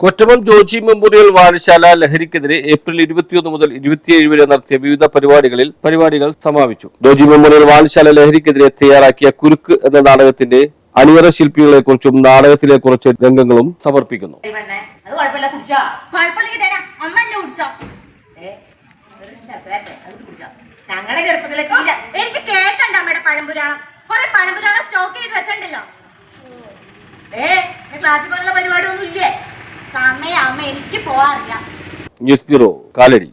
Kottamam Joji memorial വായനശാല ലഹരിക്കെതിരെ April ഇരുപത്തിയൊന്ന് മുതൽ ഇരുപത്തിയേഴ് വരെ നടത്തിയ വിവിധ പരിപാടികളിൽ പരിപാടികൾ സമാപിച്ചു. ജോജി മെമ്മോറിയൽ വായനശാല ലഹരിക്കെതിരെ തയ്യാറാക്കിയ കുരുക്ക് എന്ന നാടകത്തിന്റെ അണിയറ ശില്പികളെ കുറിച്ചും നാടകത്തിലെ കുറച്ച് രംഗങ്ങളും സമർപ്പിക്കുന്നു ഞങ്ങളുടെ ചെറുപ്പത്തിലൊക്കെ എനിക്ക് കേക്കണ്ട അമ്മയുടെ പഴംപുരാണം. കുറെ പഴംപുരാണം സ്റ്റോക്ക് ചെയ്ത് വെച്ചിട്ടുണ്ടല്ലോ ഏ ക്ലാസ്സിൽ എനിക്ക് പോവാറില്ല. News bureau Kalady